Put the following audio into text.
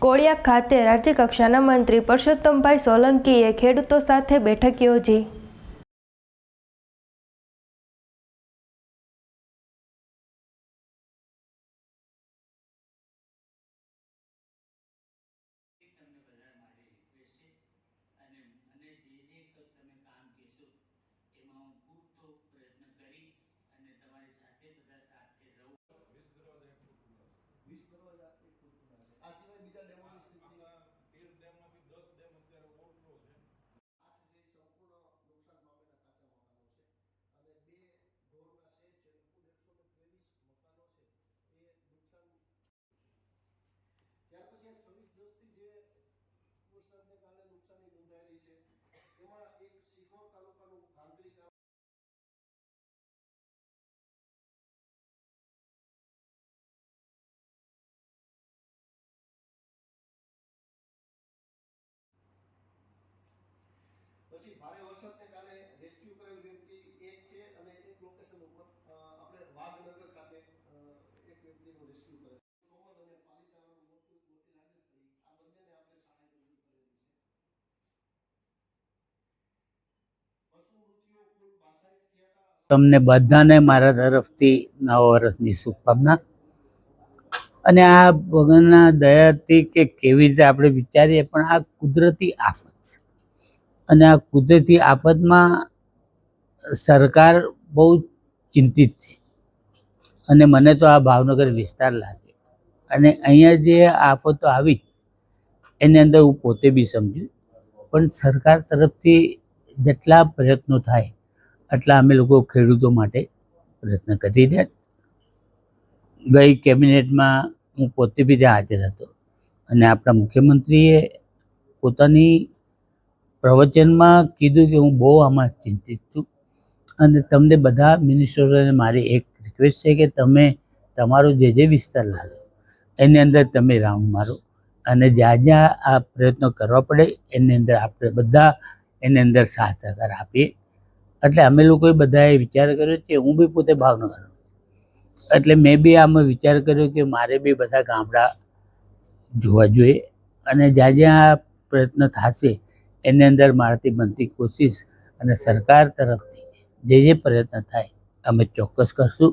કોળિયા ખાતે રાજ્યકક્ષાના મંત્રી પરસોત્તમભાઈ સોલંકીએ ખેડૂતો સાથે બેઠક યોજી. તમને બધા મારી રિક્વેસ્ટ છે અને મને જે જે ક- તમે કામ કહેશો એમાં હું પૂરતો પ્રયત્ન કરી અને તમારી સાથે બધા સાથે રહું વીસ દરવાજા એક ફૂટના છે આ સિવાય બીજા ડેમોની સ્થિતિ તેર ડેમમાંથી દસ ડેમ અત્યારે ઓવરફ્લો છે આઠ જે સંપૂર્ણ નુકસાન પામેલા કાચા મકાનો છે અને બે ઢોરના શેડ છે એટલે કુલ એકસો ને ત્રેવીસ મકાનો છે એ નુકસાન ત્યાર પછી એક છવ્વીસ દસથી જે વરસાદને કારણે નુકસાની નોંધાયેલી છે. એમાં એક સિહોર તાલુકાનું ગાંગડી ગામ પછી ભારે વરસાદને કારણે રેસ્ક્યુ કરેલ વ્યક્તિ એક છે અને એક લોકેશન ઉપર આપણે વાઘનગર ખાતે એક વ્યક્તિનું રેસ્ક્યુ કરેલ સોમલ અને પાલિતાણાનું મોટું મોટી રાજેશ્વરી આ બંનેને આપણે સહાય મંજૂર કરેલી છે પશુ મૃત્યુઓ કુલ 62 થયા હતા તમને બધાને મારા તરફથી નવા વર્ષની શુભકામના. અને આ ભગવાનના દયાથી કે કેવી રીતે આપણે વિચારીએ, પણ આ કુદરતી આફત છે. અને આ કુદરતી આફતમાં સરકાર બહુ ચિંતિત છે. અને મને તો આ ભાવનગર વિસ્તાર લાગે. અને અહીંયા જે આફતો આવી, એની અંદર હું પોતે બી સમજ્યું પણ સરકાર તરફથી જેટલા પ્રયત્નો થાય એટલા અમે લોકો ખેડૂતો માટે પ્રયત્ન કરી રહ્યા ગઈ કેબિનેટમાં હું પોતે બી ત્યાં હાજર હતો અને આપણા મુખ્યમંત્રીએ પોતાની પ્રવચનમાં કીધું કે હું બહુ આમાં ચિંતિત છું. અને તમને બધા મિનિસ્ટરોને મારી એક રિક્વેસ્ટ છે કે તમે તમારો જે જે વિસ્તાર લાગે એની અંદર તમે રાઉન્ડ મારો. અને જ્યાં જ્યાં આ પ્રયત્નો કરવા પડે, એની અંદર આપણે બધા એની અંદર સાથ સહકાર આપીએ. એટલે અમે લોકોએ બધાએ વિચાર કર્યો કે હું બી પોતે ભાવનગર. એટલે મેં બી આમાં વિચાર કર્યો કે મારે બી બધા ગામડા જોવા જોઈએ અને જ્યાં જ્યાં પ્રયત્ન થશે, એની અંદર મારાથી બનતી કોશિશ અને સરકાર તરફથી જે જે પ્રયત્ન થાય, અમે ચોક્કસ કરશું